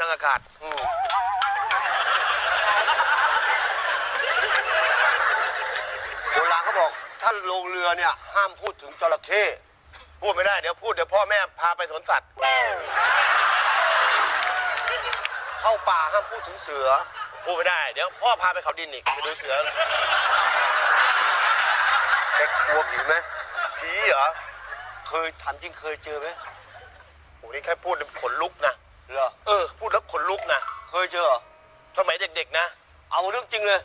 ทางอากาศโบราณเขาบอกถ้านลงเรือเนี่ย ห้ามพูดถึงจระเข้พูดไม่ได้เดี๋ยวพูดเดี๋ยวพ่อแม่พาไปสวนสัตว์ เข้าป่าห้ามพูดถึงเสือ พูดไม่ได้ เดี๋ยวพ่อพาไปเขาดินอีกไปดูเสือแกกลัวผีไหมผีเหรอ เคยถามจริงเคยเจอไหมโอ้นี่แค่พูดขนลุกนะ เหรอ เออ พูดแล้วขนลุกนะ เคยเจอเหรอสมัยเด็กๆนะ เอาเรื่องจริงเลย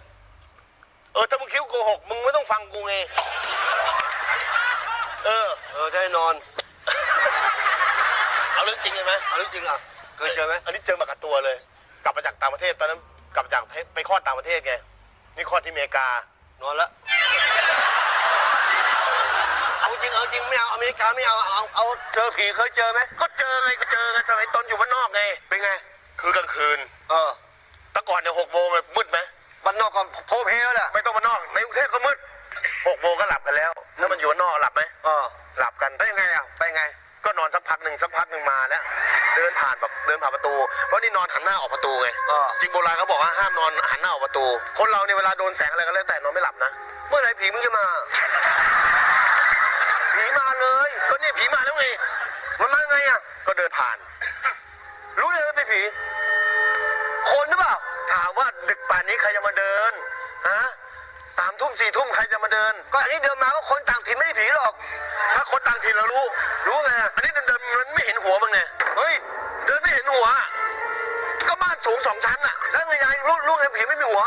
เออ ถ้ามึงคิดว่าโกหก มึงไม่ต้องฟังกูไง เออ เออได้นอน เอาเรื่องจริงเลยไหมเอาเรื่องจริงอะ เคยเจอไหมอันนี้เจอมากับตัวเลย กลับมาจากต่างประเทศตอนนั้น กลับมาจากไปคลอดต่างประเทศไง นี่คลอดที่อเมริกา นอนแล้ว เอาจริงเอาจริงไม่เอาอเมริกาไม่เอาเอาเอาเจอผีเคยเจอไหมก็เจอไงก็เจอไงสมัยตอนอยู่บ้านนอกไงเป็นไง คือกลางคืน เออแต่ก่อนเนี่ยหกโมงอะมืดไหมบ้านนอกก็โพเพแล้วแหละไม่ต้องมานอกในกรุงเทพก็มืดหกโมงก็หลับกันแล้วถ้ามันอยู่บ้านนอกหลับไหมเออหลับกันไปยังไงอะไปยังไง ก็นอนสักพักหนึ่งสักพักหนึ่งมาแล้ว เดินผ่านแบบเดินผ่านประตู เพราะนี่นอนหันหน้าออกประตูไงเออจริงโบราณเขาบอกว่าห้ามนอนหันหน้าออกประตู คนเราเนี่ยเวลาโดนแสงอะไรก็แล้วแต่นอนไม่หลับนะ เมื่อไหร่ผีมึงจะมา ผีมาเลย ก็เนี่ยผีมาแล้วไง มันมาไงอะ ก็เดินผ่าน รู้เลยว่าเป็นผี คนหรือเปล่า ถามว่าดึกป่านนี้ใครจะมาเดิน ฮะสามทุ่มสี่ทุ่มใครจะมาเดิน ก็อันนี้เดินมาก็คนต่างถิ่นไม่ใช่ผีหรอก ถ้าคนต่างถิ่นเรารู้ รู้ไง อันนี้เดินเดินมันไม่เห็นหัวมึงไง เฮ้ย เดินไม่เห็นหัว ก็บ้านสูงสองชั้นอะ แล้วไงยายรู้รู้ไงผีไม่มีหัว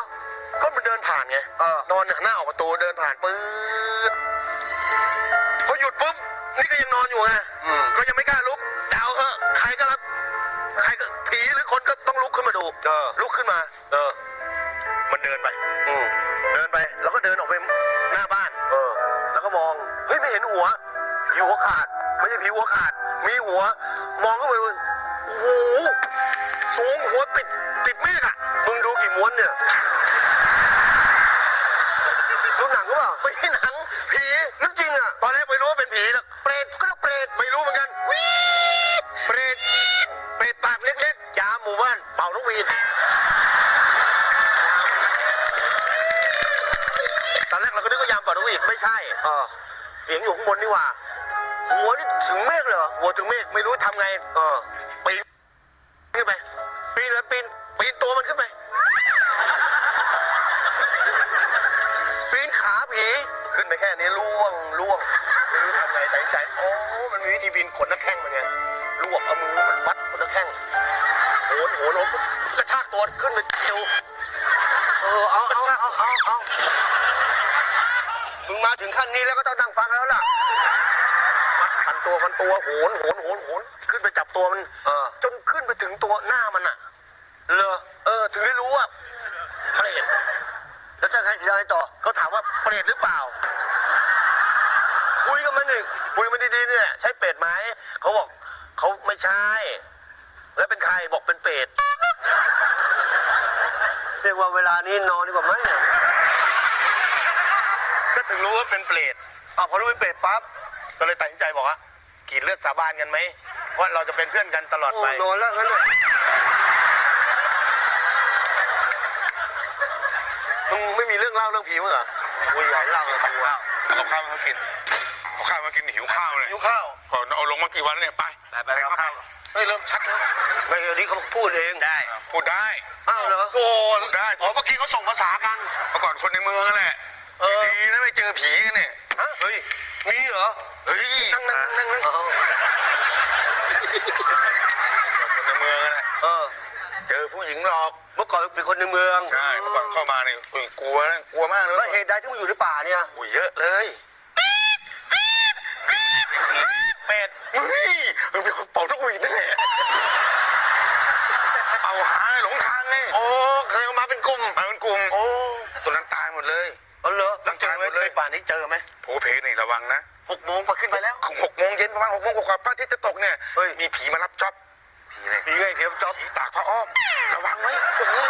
ก็มันเดินผ่านไงเออนอนหันหน้าออกประตูเดินผ่านปื๊ดพอ หยุดปุ๊บนี่ก็ยังนอนอยู่ไงอืม ก็ยังไม่กล้าลุกเดาเถอะใครก็รับใครก็ผีหรือคนก็ต้องลุกขึ้นมาดู เออลุกขึ้นมา เออ มันเดินไป อืมเดินไป แล้วก็เดินออกไปหน้าบ้าน เออ แล้วก็มอง เฮ้ยไม่เห็นหัวผีหัวขาด ไม่ใช่ผีหัวขาด มีหัว มองเข้าไปโอ้โห สูงหัวติดติดเมฆอะ มึงดูกี่ม้วนเนี่ย ดูหนังหรือเปล่า ไม่ใช่หนังผีเรื่องจริงอะ ตอนแรกไม่รู้ว่าเป็นผีแล้วเปรตก็เปรตไม่รู้เหมือนกันวีดเปรตเปรตปากเล็กๆยามหมู่บ้านเป่านกหวีดตอนแรกเราก็นึกว่ายามเป่านกหวีดไม่ใช่เออเสียงอยู่ข้างบนนี่หว่า หัวนี่ถึงเมฆเลยเหรอหัวถึงเมฆไม่รู้ทำไง เออปีนขึ้นไปปีนแล้วปีนปีนตัวมันขึ้นไปปีนขาผี ขึ้นไปแค่นี้ล่วงล่วงไม่รู้ทำไงแต่ใจโอ้มันมีวิธีบินขนนักแข้งมันไงรวบเอามือมันวัดขนนักแข้งโหนโหนโหนปุ๊บกระชากตัวขึ้นไปเอวเออเอาเอาเอาเอาเอามึงมาถึงขั้นนี้แล้วก็ต้องนั่งฟังแล้วล่ะมัดพันตัวพันตัวโหนโหนโหนโหนขึ้นไปจับตัวมันเออจนขึ้นไปถึงตัวหน้ามันอะเลอเออ ถึงได้รู้ว่าเปรตแล้วจะ ไงยังไงต่อเขาถามว่าเปรตหรือเปล่า คุยกับมันอีกคุยมันดีๆเนี่ยใช่เป็ดไหมเขาบอกเขาไม่ใช่ แล้วเป็นใครบอกเป็นเป็ดเรียกว่าเวลานี้นอนดีกว่าไหมเนี่ยก็ถึงรู้ว่าเป็นเปรตอ้าวพอรู้เป็นเป็ดปั๊บก็เลยตัดสินใจบอกว่ากรีดเลือดสาบานกันไหมว่าเราจะเป็นเพื่อนกันตลอดโอ้ไปนอนแล้วงั้นน่ะ มึงไม่มีเรื่องเล่าเรื่องผีมั้งเหรอคุยใหญ่เล่ากับกูอะเอาข้าวมาให้กินเอาข้าวมากินหิวข้าวเลยหิวข้าวพอเอาลงมากี่วันแล้วเนี่ยไปไปไปเอาข้าวเฮ้ยเริ่มชัดแล้วไม่เดี๋ยวนี้เขาพูดเองได้พูดได้อ้าวเหรอโอ้พูดได้อ๋อเมื่อกี้เขาส่งภาษากันเมื่อก่อนคนในเมืองนั่นแหละเออ ดีนะไม่เจอผีกันเนี่ยฮะเฮ้ยมีเหรอเฮ้ยนั่งนั่งนั่งนั่ง เอา คนในเมืองนั่นแหละ เออ เจ อผู้หญิงหลอกเมื่อก่อนเป็นคนในเมืองใช่เมื่อก่อนเข้ามาเนี่ยเออกลัวนะกลัวมากเลแล้วยเหตุใดที่มึงอยู่ในป่าเนี่ยอุ้ยเยอะเลยเป็ดเฮ้ยมันเป็นคนเป่านกหวีดนั่นแหละเอาหาหลงทางไงโอ้เคยเอามาเป็นกลุ่มมาเป็นกลุ่มโอ้ตัวนั้นตายหมดเลยเอาเหรอแล้วเจอไหมในป่านี้เจอไหมโผเพนี่ระวังนะหกโมงพอขึ้นไปแล้วหกโมงเย็นประมาณหกโมงกว่าๆพระอาทิตย์จะตกเนี่ยเฮ้ยมีผีมารับจ็อบผีอะไรผีไงเพียบจ๊อบผีตากพระ อ้อมระวังไว้พวกนี้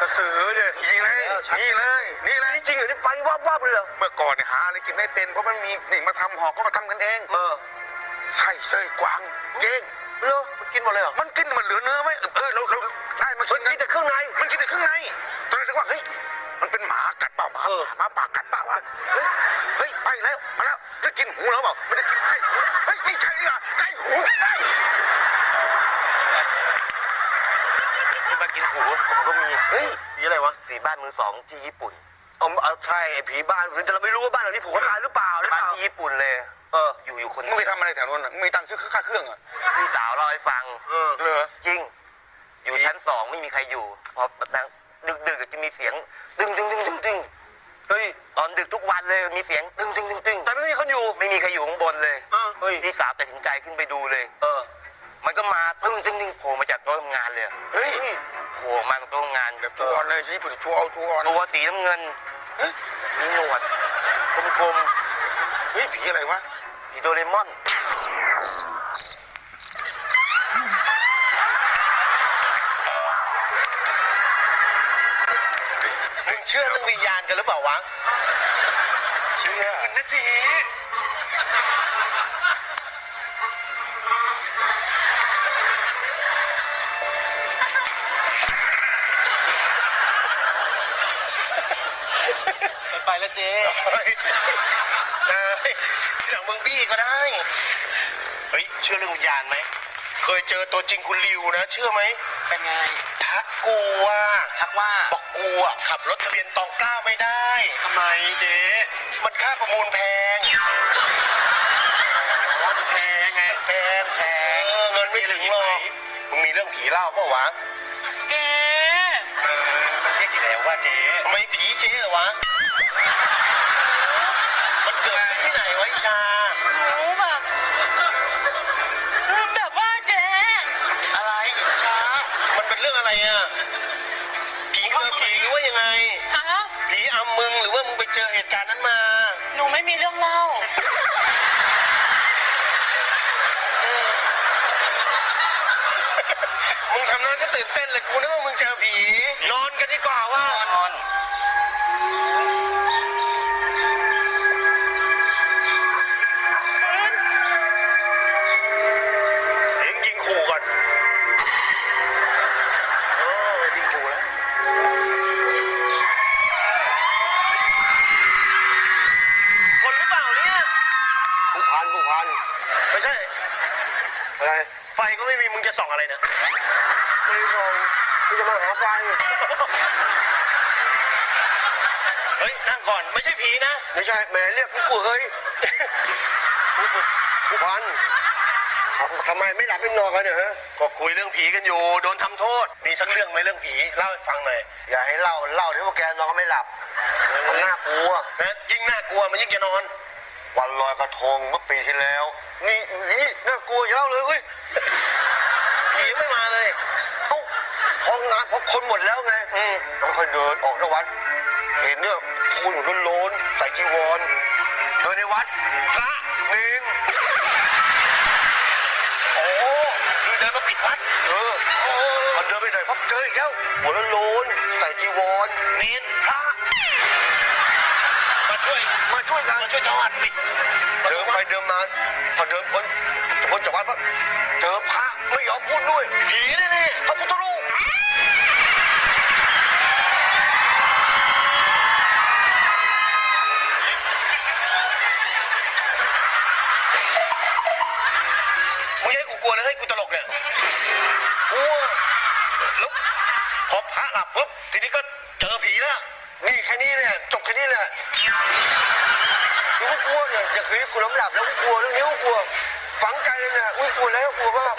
กระสือเนี่ยผีเลยนี่เลยนี่เลยจริงเหรอนี่ไฟวับวับเลยเหรอเมื่อก่อนเนี่ยหาอะไรกินไม่เป็นเพราะมันมีนี่มาทำหอกก็มาทำกันเองเออไส้เส้ยกวางเก้งเหรอมันกินหมดเลยเหรอมันกินมันเหลือเนื้อไหมเออเออเราเราได้มามัชิ้นนกินแต่เครื่องในมันกินแต่เครื่องในตอนแรกนึกว่าเฮ้ยมันเป็นหมากัดเปล่าหมาเออหมาปากกัดเปล่าวะเฮ้ยเฮ้ยไปแล้วมาแล้วจะกินหูแล้วเปล่าไม่ได้กินไก่หูเฮ้ยไม่ใช่นี่หว่าไก่หูไก่ที่ มากินหูผมก็มีเฮ้ยผีอะไรวะสีบ้านมือสองที่ญี่ปุ่นเอาเอาใช่ไอ้ผีบ้านแต่เราไม่รู้ว่าบ้านหลังนี้ผูกคอตายหรือเปล่าหรือบ้าเปนล่าที่ญี่ปุ่นเลย เอออยู่อยู่คนมึงไปทำอะไรแถวนั้นน่ะมึงมีตังค์ซื้อค่าเครื่องอะพี่สาวเล่าให้ฟัง เออเหรอจริง อยู่ชั้นสองไม่มีใครอยู่ พอดังดึกดึกๆจะมีเสียง ดึงดึงดึงดึงดึงเฮ้ยตอนดึกทุกวันเลยมีเสียงดึงดึงดึงดึงแต่ไม่มีคนอยู่ ไม่มีใครอยู่ข้างบนเลยเออเฮ้ย พี่สาวตัดสินใจขึ้นไปดูเลย เออมัน ก็มาตึ้งตึ้งตึ้งโผล่มาจากโต๊ะทำงานเลยเฮ้ยโผล่มาจากโต๊ะทำงานแบบทัวร์เลยญี่ปุ่นทัวร์เอาทัวร์ตัวสีน้ำเงินเฮ้ยมีหนวดกลมเฮ้ยผีอะไรวะๆผีโดเรมอน มึงเชื่อเรื่องวิญญาณกันหรือเปล่าวะเชื่อนะจี ไปแล้วเจ๊เฮ้ยเฮ้ยที่หลังมึงบี้ก็ได้ เฮ้ย เชื่อเรื่องวิญญาณไหม เคยเจอตัวจริงคุณริวนะ เชื่อไหม เป็นไงทักกูว่าทักว่าบอกกูอะขับรถทะเบียนตองเก้าไม่ได้ ทำไมเจ๊มันค่าประมูลแพง แพงไง แพงแพงเออเงินไม่ถึงหรอกมึงมีเรื่องผีเล่าเปล่าวะ วว่าเจ๊ทำไมผีเจ๊เหรอวะ มันเกิดขึ้นที่ไหนวะอิชา หนูแบบแบบว่าเจ๊อะไรอิชา มันเป็นเรื่องอะไรอะ ผีเจอผีหรือว่ายังไง ฮะผีอำมึงหรือว่ามึงไปเจอเหตุการณ์นั้นมา หนูไม่มีเรื่องเล่า มึงทำหน้าซะตื่นเต้นเลยกูนึกว่ามึงเจอผี นอนกัน ดีกว่าว่า นอน เองยิงขู่ก่อนโอ้ยยิงขู่แล้ว คนหรือเปล่าเนี่ย ผู้พันผู้พันไม่ใช่ อะไรไฟก็ไม่มีมึงจะส่องอะไรเนี่ย ไม่ส่งพี่จะมาหาไฟ เฮ้ย นั่งก่ อนไม่ใช่ผีนะ ไม่ใช่แหมเรียกกูเฮ้ยผู้ผู้พันทำไมไม่หลับไม่นอนกันเนี่ยฮะก็คุยเรื่องผีกันอยู่ โดนทำโทษ มีสักเรื่องไหมเรื่องผีเล่าให้ฟังหน่อยอย่าให้เล่าเล่าที่พวกแกนอนก็ไม่หลับมันน่ากลัวนะยิ่งน่ากลัวมันยิ่งจะนอน วันลอยกระทงเมื่อปีที่แล้ว นี่นี่น่ากลัวเยอะเลยเว้ยผีไม่มาเลยเอ้าห้องน้ำเพราะคนหมดแล้วไงอืมแล้วค่อยเดินออกนอกวัด เห็นเนี่ย คุณอยู่โล้นๆใส่จีวรเดินในวัดพระเนนโอ้คือเดินมาปิดวัดเออพอเดินไปหน่อยพับเจออีกแล้วหัวโล้นๆใส่จีวรเนนพระมาช่วยมาช่วยกัน มาช่วยจังหวัดปิดเดินไปเดินมาพอเดินพ้นพ้นจากวัดปั๊บเจอพระไม่ยอมพูดด้วยผี ทีนี้ก็เจอผีแล้วนี่แค่นี้เนี่ยจบแค่นี้แหละนี่กูกลัวเนี่ยอย่าคืนกูล้ำหลับแล้วกูกลัวเรื่องนี้กูกลัว ฝังใจเลยเนะอุ้ยกลัวแล้วกลัวมาก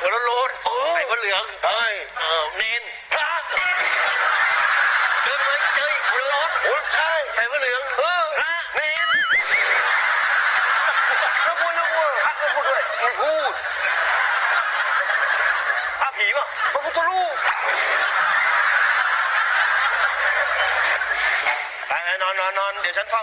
หัวโล้นใส่ผ้าเหลืองเใช่เออเนนพระเดินไปเจออีกหัโล้นโอ้ใช่ ใส่ผ้าเหลือง 前方